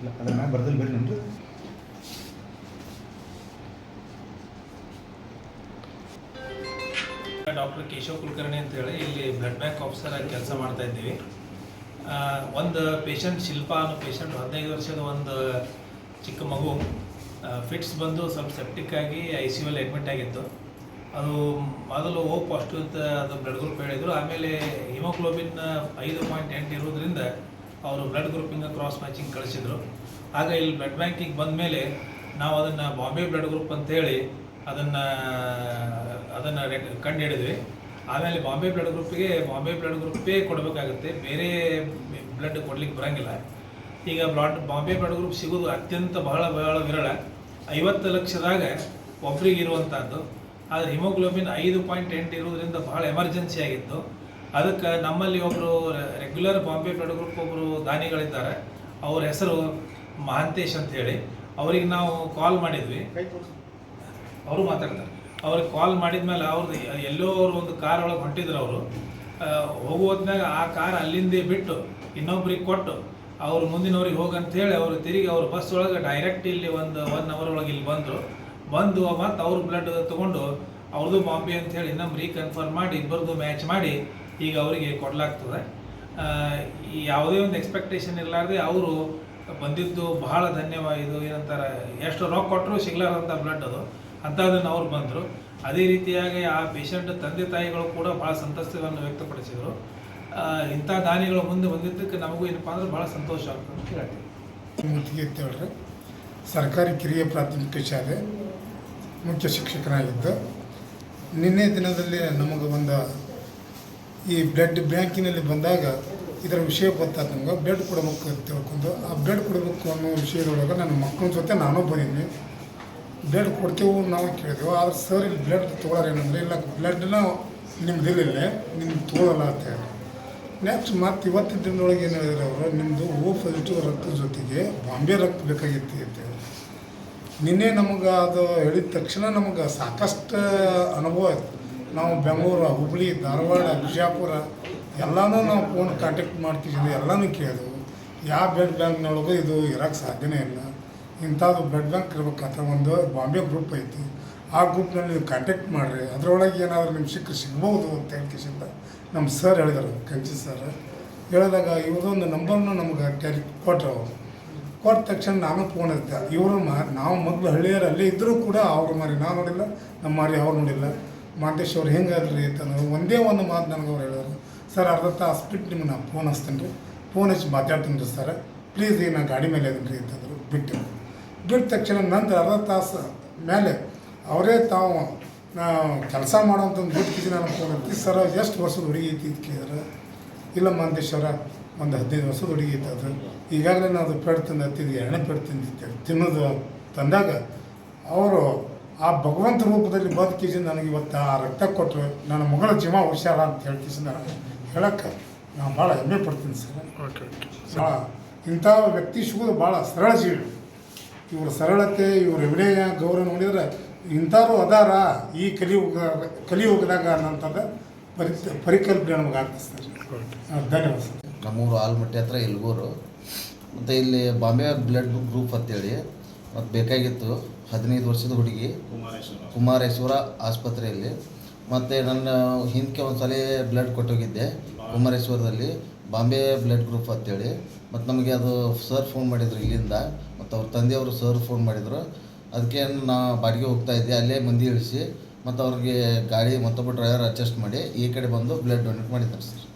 ಇಲ್ಲ ಅದ್ರ ಬರ್ದಲ್ಲಿ ಬರ್ರಿ ನಮ್ದು. ಡಾಕ್ಟರ್ ಕೇಶವ್ ಕುಲಕರ್ಣಿ ಅಂತೇಳಿ ಇಲ್ಲಿ ಬ್ಲಡ್ ಬ್ಯಾಂಕ್ ಆಫೀಸರ್ ಆಗಿ ಕೆಲಸ ಮಾಡ್ತಾ ಇದ್ದೀವಿ. ಒಂದು ಪೇಷಂಟ್ ಶಿಲ್ಪ ಅನ್ನೋ ಪೇಷಂಟ್ ಹದಿನೈದು ವರ್ಷದ ಒಂದು, ಚಿಕ್ಕ ಮಗು. ಫಿಟ್ಸ್ ಬಂದು ಸ್ವಲ್ಪ ಸೆಪ್ಟಿಕ್ ಆಗಿ ಐ ಸಿ ಯುಲ್ಲಿ ಅಡ್ಮಿಟ್ ಆಗಿತ್ತು. ಅದು ಮೊದಲು ಓ ಪಾಸಿಟಿವ್ ಅಂತ ಅದು ಬ್ಲಡ್ ಗ್ರೂಪ್ ಹೇಳಿದರು. ಆಮೇಲೆ ಹಿಮೋಗ್ಲೋಬಿನ್ ಐದು ಪಾಯಿಂಟ್ ಎಂಟು ಇರೋದ್ರಿಂದ ಅವರು ಬ್ಲಡ್ ಗ್ರೂಪಿಂಗ್ ಕ್ರಾಸ್ ಮ್ಯಾಚಿಂಗ್ ಕಳಿಸಿದ್ರು. ಆಗ ಇಲ್ಲಿ ಬ್ಲಡ್ ಬ್ಯಾಂಕಿಗೆ ಬಂದ ಮೇಲೆ ನಾವು ಅದನ್ನು ಬಾಂಬೆ ಬ್ಲಡ್ ಗ್ರೂಪ್ ಅಂತೇಳಿ ಅದನ್ನು ಅದನ್ನು ಕಂಡು ಹಿಡಿದ್ವಿ. ಆಮೇಲೆ ಬಾಂಬೆ ಬ್ಲಡ್ ಗ್ರೂಪಿಗೆ ಬಾಂಬೆ ಬ್ಲಡ್ ಗ್ರೂಪೇ ಕೊಡಬೇಕಾಗುತ್ತೆ. ಬೇರೆ ಬ್ಲಡ್ ಕೊಡ್ಲಿಕ್ಕೆ ಬರಂಗಿಲ್ಲ. ಈಗ ಬ್ಲಡ್ ಬಾಂಬೆ ಬ್ಲಡ್ ಗ್ರೂಪ್ ಸಿಗೋದು ಅತ್ಯಂತ ಬಹಳ ಬಹಳ ವಿರಳ. ಐವತ್ತು ಲಕ್ಷದಾಗ ಒಬ್ರಿಗೆ ಇರುವಂಥದ್ದು ಆದರೆ ಹಿಮೋಗ್ಲೋಬಿನ್ ಐದು ಪಾಯಿಂಟ್ ಎಂಟು ಇರೋದ್ರಿಂದ ಬಹಳ ಎಮರ್ಜೆನ್ಸಿ ಆಗಿತ್ತು. ಅದಕ್ಕೆ ನಮ್ಮಲ್ಲಿ ಒಬ್ಬರು ರೆಗ್ಯುಲರ್ ಬಾಂಬೆ ಫ್ಲಡ್ ಗ್ರೂಪ್ ಒಬ್ಬರು ದಾನಿಗಳಿದ್ದಾರೆ. ಅವ್ರ ಹೆಸರು ಮಹಾಂತೇಶ್ ಅಂತ ಹೇಳಿ ಅವ್ರಿಗೆ ನಾವು ಕಾಲ್ ಮಾಡಿದ್ವಿ. ಅವರು ಮಾತಾಡ್ತಾರೆ. ಅವ್ರಿಗೆ ಕಾಲ್ ಮಾಡಿದ್ಮೇಲೆ ಅವ್ರದ್ದು ಎಲ್ಲೋ ಅವ್ರು ಒಂದು ಕಾರ್ ಒಳಗೆ ಹೊಂಟಿದ್ರು ಅವರು. ಹೋಗುವತ್ನಾಗ ಆ ಕಾರ್ ಅಲ್ಲಿಂದೇ ಬಿಟ್ಟು ಇನ್ನೊಬ್ಬರಿಗೆ ಕೊಟ್ಟು ಅವ್ರು ಮುಂದಿನವ್ರಿಗೆ ಹೋಗಂತ ಹೇಳಿ ಅವರು ತಿರುಗಿ ಅವ್ರ ಬಸ್ ಒಳಗೆ ಡೈರೆಕ್ಟ್ ಇಲ್ಲಿ ಒಂದು ಒನ್ ಅವರ್ ಒಳಗೆ ಇಲ್ಲಿ ಬಂದರು. ಬಂದು ಮತ್ತು ಅವ್ರ ಬ್ಲಡ್ ತೊಗೊಂಡು ಅವ್ರದ್ದು ಬಾಂಬೆ ಅಂತ ಹೇಳಿ ಇನ್ನೊಮ್ಮೆ ರೀಕನ್ಫರ್ಮ್ ಮಾಡಿ, ಇಬ್ಬರದು ಮ್ಯಾಚ್ ಮಾಡಿ ಈಗ ಅವರಿಗೆ ಕೊಡಲಾಗ್ತದೆ. ಯಾವುದೇ ಒಂದು ಎಕ್ಸ್ಪೆಕ್ಟೇಷನ್ ಇರಲಾರ್ದೆ ಅವರು ಬಂದಿದ್ದು ಬಹಳ ಧನ್ಯವಾದ ಇದು ಏನಂತಾರೆ, ಎಷ್ಟು ರೊಕ್ಕ ಕೊಟ್ಟರು ಸಿಗ್ಲಾರಂಥ ಬ್ಲಡ್ ಅದು. ಅಂಥದ್ದನ್ನು ಅವ್ರು ಬಂದರು. ಅದೇ ರೀತಿಯಾಗಿ ಆ ಪೇಷಂಟ್ ತಂದೆ ತಾಯಿಗಳು ಕೂಡ ಭಾಳ ಸಂತಸವನ್ನು ವ್ಯಕ್ತಪಡಿಸಿದರು. ಇಂಥ ದಾನಿಗಳು ಮುಂದೆ ಬಂದಿದ್ದಕ್ಕೆ ನಮಗೂ ಏನಪ್ಪ ಅಂದ್ರೆ ಭಾಳ ಸಂತೋಷ ಆಗ್ತದೆ ಅಂತ ಹೇಳ್ತೀವಿ ಸರ್ಕಾರಿ ಕಿರಿಯ ಪ್ರಾಥಮಿಕ ಶಾಲೆ ಮುಖ್ಯ ಶಿಕ್ಷಕನಾಗಿದ್ದ. ನಿನ್ನೆ ದಿನದಲ್ಲಿ ನಮಗೆ ಒಂದು ಈ ಬ್ಲಡ್ ಬ್ಯಾಂಕಿನಲ್ಲಿ ಬಂದಾಗ ಇದರ ವಿಷಯ ಗೊತ್ತಾದ ನಮ್ಗೆ ಬ್ಲಡ್ ಕೊಡಬೇಕು ಅಂತ ತಿಳ್ಕೊಂಡು ಆ ಬ್ಲಡ್ ಕೊಡಬೇಕು ಅನ್ನೋ ವಿಷಯದೊಳಗೆ ನನ್ನ ಮಕ್ಕಳ ಜೊತೆ ನಾನು ಬಂದಿದ್ದೀನಿ ಬ್ಲಡ್ ಕೊಡ್ತೇವೆ ನಾವು ಕೇಳಿದೆವು, ಆದ್ರೆ ಸರ್ ಇಲ್ಲಿ ಬ್ಲಡ್ ತೊಗೊಳಾರ ಏನಂದ್ರೆ, ಇಲ್ಲ ಬ್ಲಡ್ನ ನಿಮ್ದು ಇಲ್ಲ ನಿಮ್ಗೆ ತೊಗೊಳಲ್ಲ ಅಂತ ಹೇಳಿ. ನೆಕ್ಸ್ಟ್ ಮತ್ತು ಇವತ್ತಿನ ದಿನದೊಳಗೆ ಏನು ಹೇಳಿದ್ರು ಅವರು ನಿಮ್ಮದು ಓ ಪಾಸಿಟಿವ್ ರಕ್ತದ ಜೊತೆಗೆ ಬಾಂಬೆ ರಕ್ತ ಬೇಕಾಗಿತ್ತು ಅಂತ ಹೇಳಿ. ನಿನ್ನೆ ನಮಗೆ ಅದು ಹೇಳಿದ ತಕ್ಷಣ ನಮಗೆ ಸಾಕಷ್ಟು ಅನುಭವ ಆಯ್ತು. ನಾವು ಬೆಂಗಳೂರು ಹುಬ್ಬಳ್ಳಿ ಧಾರವಾಡ, ಬಿಜಾಪುರ ಎಲ್ಲನೂ ನಾವು ಫೋನ್ ಕಾಂಟ್ಯಾಕ್ಟ್ ಮಾಡ್ತಿದ್ದೀವಿ ಎಲ್ಲನೂ ಕೇಳಿದೆವು ಯಾವ ಬ್ಲಡ್ ಬ್ಯಾಂಕ್ನೊಳಗೂ ಇದು ಇರೋಕ್ಕೆ ಸಾಧ್ಯನೇ ಇಲ್ಲ. ಇಂಥದ್ದು ಬ್ಲಡ್ ಬ್ಯಾಂಕ್ ಇರ್ಬೇಕಾದ್ರೆ ಒಂದು ಬಾಂಬೆ ಗ್ರೂಪ್ ಐತಿ. ಆ ಗ್ರೂಪ್ನಲ್ಲಿ ನೀವು ಕಾಂಟ್ಯಾಕ್ಟ್ ಮಾಡಿರಿ. ಅದರೊಳಗೆ ಏನಾದರೂ ನಿಮ್ಮ ಸಿಕ್ಕ ಸಿಗ್ಬೋದು ಅಂತ ಹೇಳ್ಕಿಸಿಂದ ನಮ್ಮ ಸರ್ ಹೇಳಿದರು ಕಂಚಿ ಸರ್ ಹೇಳಿದಾಗ ಇವ್ರದೊಂದು ನಂಬರ್ನು ನಮ್ಗೆ ಟ್ಯಾರಿ ಕೊಟ್ಟರು ಅವರು ಕೊಟ್ಟ ತಕ್ಷಣ ನಾನು ಫೋನ್ ಇದ್ದೆ ಇವರು ಮಾ, ನಾವು ಮೊದಲು ಹಳ್ಳಿಯರು ಅಲ್ಲೇ ಇದ್ದರೂ ಕೂಡ ಅವ್ರ ಮಾರಿ ನಾನು ನೋಡಿಲ್ಲ, ನಮ್ಮ ಮಾರಿ ಅವ್ರು ನೋಡಿಲ್ಲ. ಮಾಂತೇಶ್ ಅವ್ರು ಹೆಂಗೆ ಅದ್ರಿ ಅಂತಂದ್ರೆ ಒಂದೇ ಒಂದು ಮಾತು ನನಗೆ ಅವ್ರು ಹೇಳಿದ್ರು. ಸರ್, ಅರ್ಧ ತಾಸು ಬಿಟ್ಟು ನಿಮ್ಗೆ ನಾನು ಫೋನ್ ಹಚ್ತೀನಿ ರೀ. ಫೋನ್ ಹಚ್ಚಿ ಮಾತಾಡ್ತೀನಿ ರೀ ಸರ್. ಪ್ಲೀಸ್ ಈಗ ನಾನು ಗಾಡಿ ಮೇಲೆ ಅದೀನಿ ರೀ ಅಂತಂದರು ಬಿಟ್ಟು. ಬಿಟ್ಟ ತಕ್ಷಣ ನಂತರ ಅರ್ಧ ತಾಸು ಮೇಲೆ ಅವರೇ ತಾವು ಕೆಲಸ ಮಾಡೋವಂಥ ಒಂದು ಬಿಟ್ಟು ನಾನು ಫೋನ್ ಹಚ್ಚಿ ಸರ್. ಎಷ್ಟು ವರ್ಷದ ಹುಡುಗಿ ಐತಿ ಅಂತ ಕೇಳಿದ್ರೆ. ಇಲ್ಲ ಮಾಂತೇಶ್ವರ, ಒಂದು ಹದಿನೈದು ವರ್ಷದ ಹುಡುಗಿ ಐತೆ ಅದು. ಈಗಾಗಲೇ ನಾನು ಅದು ಪೆಡ್ ತಂದು ಹತ್ತಿದ್ದೆ ಎಣ್ಣೆ ಪೆಡ್ ತಿಂದಿದ್ದೆ, ತಿನ್ನೋದು ತಂದಾಗ ಅವರು ಆ ಭಗವಂತ ರೂಪದಲ್ಲಿ ಬದುಕಿಸಿ ನನಗೆ ಇವತ್ತು ಆ ರಕ್ತ ಕೊಟ್ಟರು. ನನ್ನ ಮಗಳ ಜೀವ ಹುಷಾರ ಅಂತ ಹೇಳ್ತೀನಿ ನಾನು ಹೇಳಕ್ಕೆ ನಾನು ಭಾಳ ಹೆಮ್ಮೆ ಪಡ್ತೀನಿ ಸರ್. ಭಾಳ ಇಂಥ ವ್ಯಕ್ತಿ ಸಿಗೋದು ಭಾಳ ಸರಳ ಜೀವಿ. ಇವರ ಸರಳತೆ ಇವರ ವಿನಯ ಗೌರವ ನೋಡಿದ್ರೆ ಇಂಥವ್ರು ಅದಾರ. ಈ ಕಲಿಯುಗ ಕಲಿಯುಗದಾಗ ಅನ್ನೋಂಥದ್ದು ಪರಿ ಪರಿಕಲ್ಪನೆ ನಮಗೆ ಆಗ್ತದೆ ಸರ್. ಧನ್ಯವಾದ ಸರ್. ನಮ್ಮೂರು ಆಲ್ಮಟ್ಟಿ ಹತ್ರ ಇಲ್ಗೂರು. ಮತ್ತು ಇಲ್ಲಿ ಬಾಂಬೆ ಬ್ಲಡ್ ಗ್ರೂಪ್ ಅಂತೇಳಿ ಮತ್ತು ಬೇಕಾಗಿತ್ತು ಹದಿನೈದು ವರ್ಷದ ಹುಡುಗಿ ಕುಮಾರೇಶ್ವರ. ಆಸ್ಪತ್ರೆಯಲ್ಲಿ. ಮತ್ತು ನನ್ನ ಹಿಂದಕ್ಕೆ ಒಂದು ಸಲ ಬ್ಲಡ್ ಕೊಟ್ಟೋಗಿದ್ದೆ ಕುಮಾರೇಶ್ವರದಲ್ಲಿ. ಬಾಂಬೆ ಬ್ಲಡ್ ಗ್ರೂಪ್ ಅಂತೇಳಿ. ಮತ್ತು ನಮಗೆ ಅದು ಸರ್ ಫೋನ್ ಮಾಡಿದ್ರು ಇಲ್ಲಿಂದ. ಮತ್ತು ಅವ್ರ ತಂದೆಯವರು ಸರ್ ಫೋನ್ ಮಾಡಿದರು. ಅದಕ್ಕೆ ನಾ ಬಾಡಿಗೆ ಹೋಗ್ತಾ ಇದ್ದೆ ಅಲ್ಲೇ ಮಂದಿ ಇಳಿಸಿ. ಮತ್ತು ಅವ್ರಿಗೆ ಗಾಡಿ ಮತ್ತೊಬ್ಬ ಡ್ರೈವರ್ ಅಡ್ಜಸ್ಟ್ ಮಾಡಿ ಈ ಕಡೆ ಬಂದು ಬ್ಲಡ್ ಡೊನೇಟ್ ಮಾಡಿದ್ದಾರೆ ಸರ್